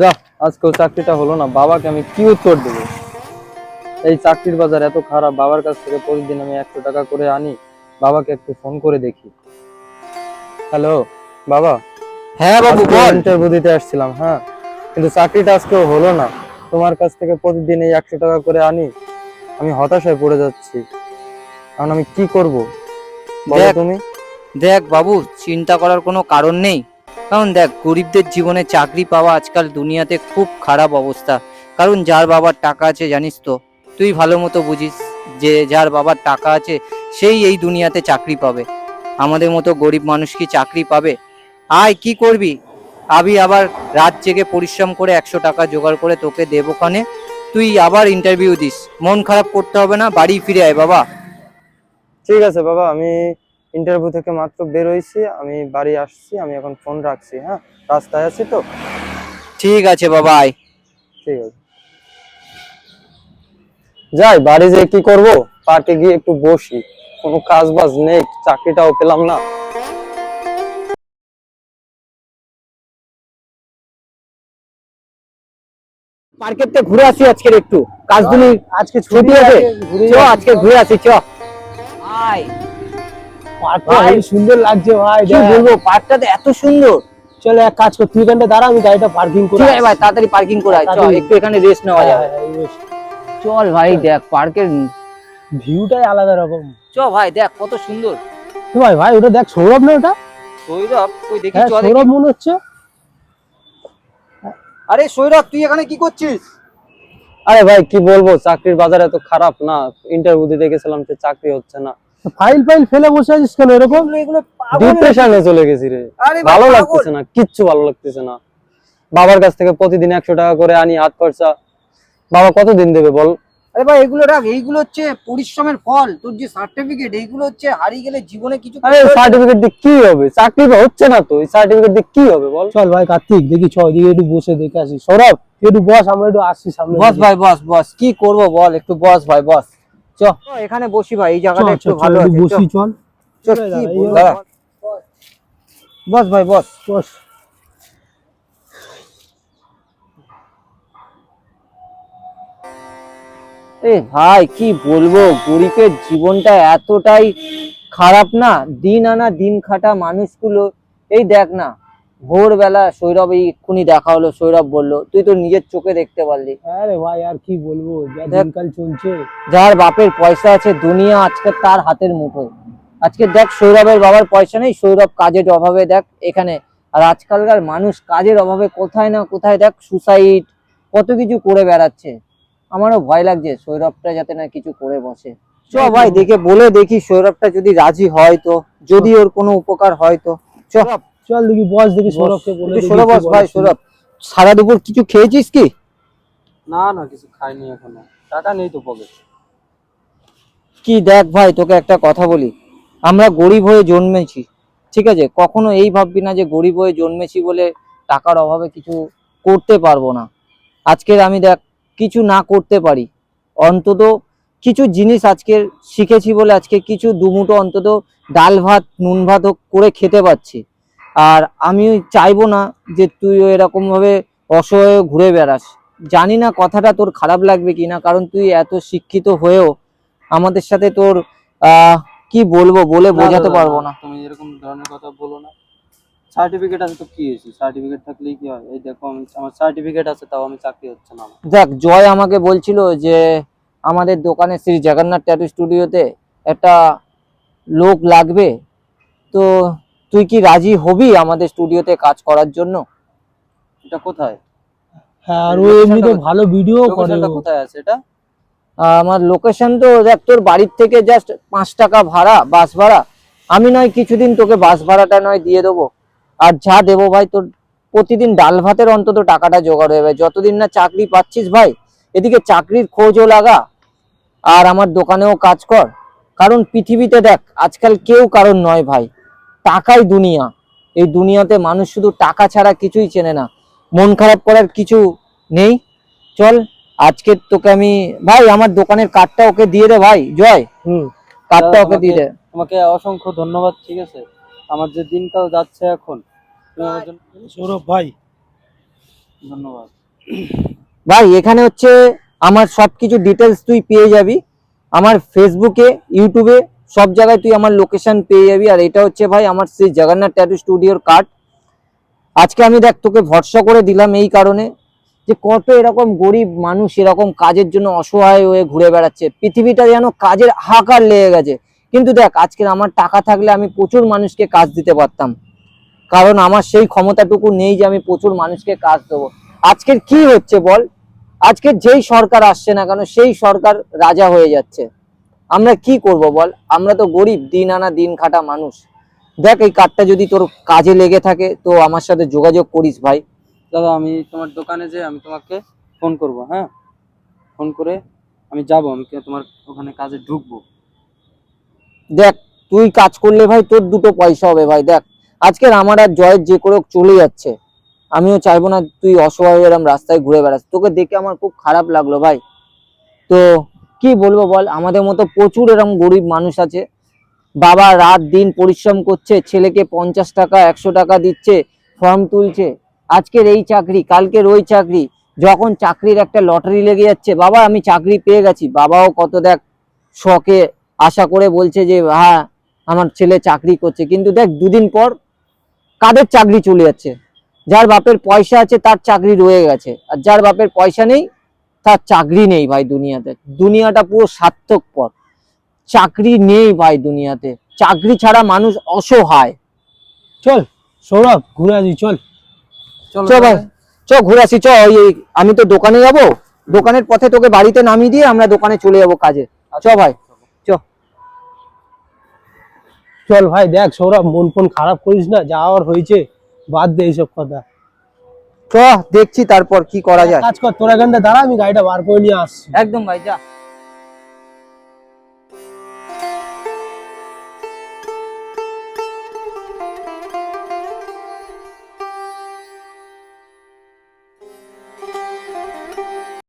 যা আজকেও চাকরিটা হলো না। বাবাকে আমি কি উত্তর দেবো? এই চাকরির বাজার এত খারাপ বাবার কাছ থেকে প্রতিদিন আমি একশো টাকা করে আনি। বাবাকে একটু ফোন করে দেখি। হ্যালো বাবা? হ্যাঁ বাবু বল। ইন্টারভিউ দিতে আসছিলাম হ্যাঁ? কিন্তু চাকরিটা আজকেও হলো না। তোমার কাছ থেকে প্রতিদিন এই একশো টাকা করে আনি। আমি হতাশায় পড়ে যাচ্ছি। এখন আমি কি করব? বলো তুমি। দেখ বাবু, চিন্তা করার কোনো কারণ নেই। কারণ দেখ, গরিবদের জীবনে চাকরি পাওয়া আজকাল দুনিয়াতে খুব খারাপ অবস্থা। কারণ যার বাবার টাকা আছে, জানিস তো, তুই ভালো মতো বুঝিস যে যার বাবার টাকা আছে, সেই এই দুনিয়াতে চাকরি পাবে। আমাদের মতো গরিব মানুষ কি চাকরি পাবে? আয়, কি করবি? আমি আবার রাত জেগে পরিশ্রম করে একশো টাকা জোগাড় করে তোকে দেবো ওখানে তুই আবার ইন্টারভিউ দিস। মন খারাপ করতে হবে না, বাড়ি ফিরে আয় বাবা। ঠিক আছে বাবা, আমি ইন্টারভিউ থেকে মাত্র বের হয়েছি আমি বাড়ি আসছি আমি এখন ফোন রাখছি হ্যাঁ? রাস্তায় আছি তো? ঠিক আছে বাবা আয় ঠিক আছে। যাই বাড়ি যেয়ে কি করব? পার্কে গিয়ে একটু বসি। কোনো কাজ বাজ নেই চাকরিটাও পেলাম না। মার্কেট ঘুরে আসি আজকের একটু। কাজ কাজগুলি আজকে ছুটি আছে। ঘুরে আজকে ঘুরে আসি চ আয় পার্কটা ভাই। সুন্দর লাগছে ভাই কি দেখ। বলব পার্কটা তো এত সুন্দর। চল এক কাজ কর তুই এখানটা দাঁড়া আমি গাড়িটা পার্কিং করে ঠিক ভাই তাড়াতাড়ি পার্কিং করে আয়। চ একটু এখানে রেস্ট নেওয়া হ্যাঁ, যাবে। হ্যাঁ, চল ভাই দেখ পার্কের ভিউটাই আলাদা রকম। চ ভাই দেখ কত সুন্দর। ভাই ভাই ওটা দেখ সৌরভ না ওটা? সৌরভ কই দেখি হ্যাঁ সৌরভ মনে হচ্ছে। আরে সৌরভ তুই এখানে কি করছিস? আরে ভাই কি বলব চাকরির বাজার এত খারাপ না। ইন্টারভিউ দিতে গেছিলাম চাকরি হচ্ছে না। ফাইল ফাইল ফেলে বসে আছিস কেন? এরকম ডিপ্রেশনে চলে গেছি রে ভালো লাগতেছে না কিচ্ছু ভালো লাগতেছে না। বাবার কাছ থেকে প্রতিদিন একশো টাকা করে আনি হাত খরচা। বাবা কতদিন দেবে বল? আরে ভাই এগুলো রাখ এইগুলো হচ্ছে পরিশ্রমের ফল। তোর যে সার্টিফিকেট এইগুলো হচ্ছে হারিয়ে গেলে জীবনে কিছু আরে সার্টিফিকেট দিয়ে কি হবে? চাকরি তো হচ্ছে না তো এই সার্টিফিকেট দিয়ে কি হবে বল? চল ভাই কার্তিক দেখি ছ দিকে একটু বসে দেখে আসি। সৌরভ একটু বস আমরা একটু আসছি সামনে বস ভাই বস বস। কি করব বল একটু বস ভাই বস। চ এখানে বসি ভাই এই জায়গাটা একটু ভালো আছে বসি চল। চ, কি? বস ভাই বস। বস। এ ভাই কি বলব? গরিবের জীবনটা এতটাই খারাপ না? দিন আনা দিন খাটা মানুষগুলো এই দেখ না ভোরবেলা সৌরভ এই এক্ষুনি দেখা হলো সৌরভ বলল তুই তো নিজের চোখে দেখতে পারলি। আরে ভাই আর কি বলব? যা দিনকাল চলছে। যার বাপের পয়সা আছে দুনিয়া আজকে তার হাতের মুঠোয়। আজকে দেখ সৌরভের বাবার পয়সা নেই সৌরভ কাজের অভাবে দেখ এখানে। আর আজকালকার মানুষ কাজের অভাবে কোথায় না কোথায় দেখ সুসাইড কত কিছু করে বেড়াচ্ছে। আমারও ভয় লাগছে সৌরভটা যাতে না কিছু করে বসে। চ ভাই দেখে বলে দেখি সৌরভটা যদি রাজি হয় তো যদি ওর কোনো উপকার হয় তো। চ। চল দেখি বস দেখি সৌরভকে বলে দেখি সৌরভ বস ভাই সৌরভ সারা দুপুর কিছু খেয়েছিস কি? না না কিছু খাইনি এখনও। টাকা নেই তো পকেট কি দেখ ভাই তোকে একটা কথা বলি। আমরা গরিব হয়ে জন্মেছি ঠিক আছে? কখনো এই ভাববি না যে গরিব হয়ে জন্মেছি বলে টাকার অভাবে কিছু করতে পারব না। আজকের আমি দেখ কিছু না করতে পারি। অন্তত কিছু জিনিস আজকে শিখেছি বলে আজকে কিছু দুমুটো অন্তত ডাল ভাত নুন ভাত হোক করে খেতে পাচ্ছি আর আমি চাইব না যে তুই এরকম ভাবে অসহায় ঘুরে বেড়াস। জানি না কথাটা তোর খারাপ লাগবে কিনা কারণ তুই এত শিক্ষিত হয়েও আমাদের সাথে তোর কি বলব বলে বোঝাতে পারব না। তুমি এরকম ধরনের কথা বলো না। সার্টিফিকেট আছে তো কি হয়েছে? সার্টিফিকেট থাকলেই কি হয়? এই দেখো আমার সার্টিফিকেট আছে তাও আমি চাকরি হচ্ছে না জয় আমাকে বলছিল যে আমাদের দোকানে শ্রী জগন্নাথ ট্যাটু স্টুডিওতে একটা লোক লাগবে। তো তুই কি রাজি হবি আমাদের স্টুডিওতে কাজ করার জন্য? এটা কোথায়? হ্যাঁ আর ও এমনিতে ভালো ভিডিও করে কোথায় আছে এটা? আমার লোকেশন তো দেখ তোর বাড়ির থেকে জাস্ট পাঁচ টাকা ভাড়া বাস ভাড়া। আমি নয় কিছুদিন তোকে বাস ভাড়াটা নয় দিয়ে দেবো। আর যা দেবো ভাই তোর প্রতিদিন ডাল ভাতের অন্তত টাকাটা জোগাড় হয়ে যাবে। যতদিন না চাকরি পাচ্ছিস ভাই এদিকে চাকরির খোঁজও লাগা। আর আমার দোকানেও কাজ কর। কারণ পৃথিবীতে দেখ আজকাল কেউ কারণ নয় ভাই। টাকাই দুনিয়া। এই দুনিয়াতে মানুষ শুধু টাকা ছাড়া কিছুই চেনে না। মন খারাপ করার কিছু নেই। চল আজকে তোকে আমি ভাই আমার দোকানের কার্ডটা ওকে দিয়ে দে ভাই জয়। হুম। কার্ডটা ওকে দিয়ে দে। তোমাকে অসংখ্য ধন্যবাদ ঠিক আছে? আমার যে দিনকাল যাচ্ছে এখন সৌরভ ভাই। ধন্যবাদ। ভাই এখানে হচ্ছে আমার সবকিছু ডিটেলস তুই পেয়ে যাবি। আমার ফেসবুকে ইউটিউবে সব জায়গায় তুই আমার লোকেশন পেয়ে যাবি। আর এটা হচ্ছে ভাই আমার শ্রী জগন্নাথ ট্যাটু স্টুডিওর কার্ড আজকে আমি দেখ, তোকে ভরসা করে দিলাম এই কারণে যে কত এরকম গরিব মানুষ এরকম কাজের জন্য অসহায় হয়ে ঘুরে বেড়াচ্ছে। পৃথিবীটা যেন কাজের হাহাকার লেগে গেছে। কিন্তু দেখ, আজকে আমার টাকা থাকলে আমি প্রচুর মানুষকে কাজ দিতে পারতাম। কারণ আমার সেই ক্ষমতাটুকু নেই যে আমি প্রচুর মানুষকে কাজ দেবো। আজকের কি হচ্ছে বল? আজকে যেই সরকার আসছে না কেন, সেই সরকার রাজা হয়ে যাচ্ছে। আমরা কি করব বল? আমরা তো গরিব দিন আনা দিন খাটা মানুষ। দেখ এই কার্ডটা যদি তোর কাজে লেগে থাকে তো আমার সাথে যোগাযোগ করিস ভাই। দাদা আমি তোমার দোকানে যে আমি তোমাকে ফোন করব হ্যাঁ? ফোন করে আমি যাব আমি তোমার ওখানে কাজে ঢুকবো। দেখ তুই কাজ করলে ভাই তোর দুটো পয়সা হবে ভাই দেখ। আজকের আমার আর জয়ের যে করে চলে যাচ্ছে। আমিও চাইব না তুই অসহায় হয়ে এরম রাস্তায় ঘুরে বেড়াস। তোকে দেখে আমার খুব খারাপ লাগল ভাই। তো কি বলব বল? আমাদের মতো প্রচুর এরকম গরিব মানুষ আছে। বাবা রাত দিন পরিশ্রম করছে, ছেলেকে পঞ্চাশ টাকা, একশো টাকা দিচ্ছে ফর্ম তুলছে। আজকের এই চাকরি, কালকের ওই চাকরি, যখন চাকরির একটা লটারি লেগে যাচ্ছে, বাবা আমি চাকরি পেয়ে গেছি। বাবাও কত দেখ শখে আশা করে বলছে যে হ্যাঁ আমার ছেলে চাকরি করছে। কিন্তু দেখ, দুদিন পর কাদের চাকরি চলে যাচ্ছে? যার বাপের পয়সা আছে, তার চাকরি রয়ে গেছে। আর যার বাপের পয়সা নেই তার চাকরি নেই ভাই দুনিয়াতে। দুনিয়াটা পুরো সার্থকপর। চাকরি নেই ভাই দুনিয়াতে। চাকরি ছাড়া মানুষ অসহায়। চল সৌরভ ঘুরে আসি চল। চলো চ ভাই। চ ঘুরে আসি চ ওই এই- আমি তো দোকানে যাব। দোকানের পথে তোকে বাড়িতে নামিয়ে দিয়ে আমরা দোকানে চলে যাব কাজে। চ ভাই। চল ভাই দেখ সৌরভ মন ফোন খারাপ করিস না যাওয়ার হয়েছে বাদ দে এইসব কথা। চ দেখছি তারপর কি করা যায়। কাজ কর তোরা এখানটা দাঁড়া আমি গাড়িটা বার করে নিয়ে আসছি। একদম ভাই যা।